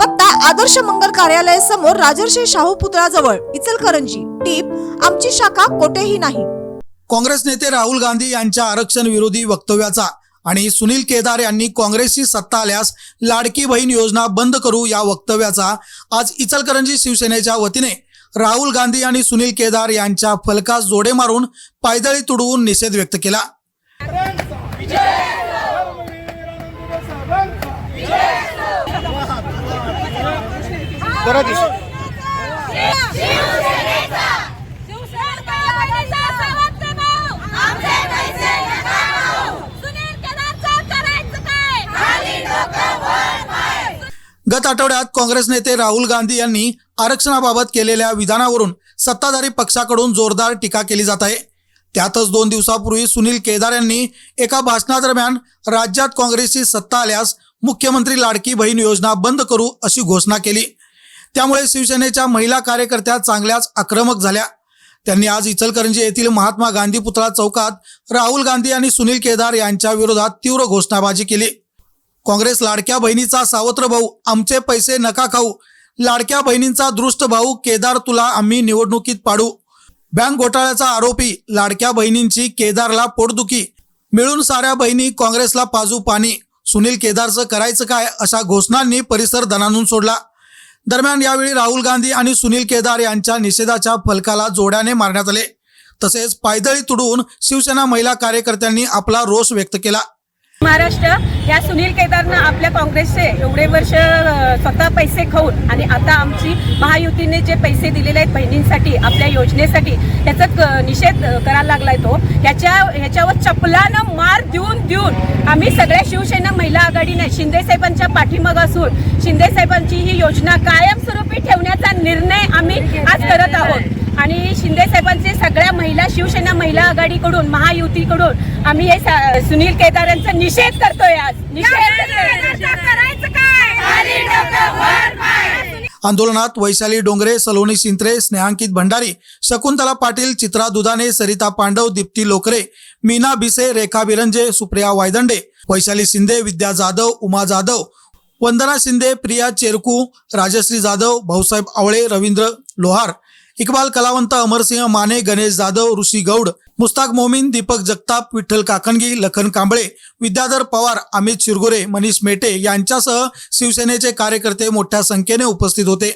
पत्ता आदर्श मंगल कार्यालय समोर राजर्षी शाहू पुतळाजवळ इचलकरंजी. टीप आमची शाखा कोठेही नाही. काँग्रेस नेते राहुल गांधी यांच्या आरक्षण विरोधी वक्तव्याचा आणि सुनील केदार यांनी काँग्रेसची सत्ता आल्यास लाडकी बहीण योजना बंद करू या वक्तव्याचा आज इचलकरंजी शिवसेनेच्या वतीने राहुल गांधी आणि सुनील केदार यांच्या फलकास जोडे मारून पायदळी तुडवून निषेध व्यक्त केला. गत आठवड्यात काँग्रेस नेते राहुल गांधी यांनी आरक्षणाबाबत केलेल्या विधानावरून सत्ताधारी पक्षाकडून जोरदार टीका केली जात आहे. त्यातच दोन दिवसापूर्वी सुनील केदार यांनी एका भाषणादरम्यान राज्यात काँग्रेसची सत्ता आल्यास मुख्यमंत्री लाडकी बहीण योजना बंद करू अशी घोषणा केली. त्यामुळे शिवसेनेच्या महिला कार्यकर्त्या चांगल्याच आक्रमक झाल्या. त्यांनी आज इचलकरंजी येथील महात्मा गांधी पुतळा चौकात राहुल गांधी आणि सुनील केदार यांच्या विरोधात तीव्र घोषणाबाजी केली. काँग्रेस लाडक्या बहिणीचा सावत्र भाऊ आमचे पैसे नका खाऊ. लाडक्या बहिणींचा दृष्ट भाऊ केदार तुला आम्ही निवडणुकीत पाडू. बँक घोटाळ्याचा आरोपी लाडक्या बहिणींची केदारला पोटदुखी. मिळून साऱ्या बहिणी काँग्रेसला पाजू पाणी. सुनील केदारचं करायचं काय अशा घोषणांनी परिसर दणानून सोडला. दरम्यान यावेळी राहुल गांधी आणि सुनील केदार यांच्या निषेधाच्या फलकाला जोड्याने मारण्यात आले. तसेच पायदळी तुडून शिवसेना महिला कार्यकर्त्यांनी आपला रोष व्यक्त केला. महाराष्ट्र या सुनील केदारनं आपल्या काँग्रेसचे एवढे वर्ष स्वतः पैसे खाऊन आणि आता आमची महायुतीने जे पैसे दिलेले आहेत बहिणींसाठी आपल्या योजनेसाठी त्याचा निषेध करायला लागलाय तो. ह्याच्या ह्याच्यावर चपलानं मार देऊन देऊन आम्ही सगळ्या शिवसेना महिला आघाडीने शिंदे साहेबांच्या पाठीमाग असून शिंदे साहेबांची ही योजना कायमस्वरूपी ठेवण्याचा निर्णय आम्ही आज करत आहोत. आणि शिंदे साहेबांचे सगळ्या महिला शिवसेना महिला आघाडीकडून महायुतीकडून आम्ही हे सुनील केदार यांचा निषेध करतोय आज. निषेध आंदोलनात वैशाली डोंगरे सलोनी सिंत्रे स्नेहांकित भंडारी शकुंतला पाटील चित्रा दुधाने सरिता पांडव दीप्ती लोकरे मीना भिसे रेखा बिरंजे सुप्रिया वायदंडे वैशाली शिंदे विद्या जाधव उमा जाधव वंदना शिंदे प्रिया चेरकू राजश्री जाधव भाऊसाहेब आवळे रवींद्र लोहार इकबाल कलावंत अमरसिंह माने गणेश जाधव ऋषी गौड मुस्ताक मोमीन दीपक जगताप विठ्ठल काकणगी लखन कांबळे विद्याधर पवार अमित शिरगोरे मनीष मेटे यांच्यासह शिवसेनेचे कार्यकर्ते मोठ्या संख्येने उपस्थित होते.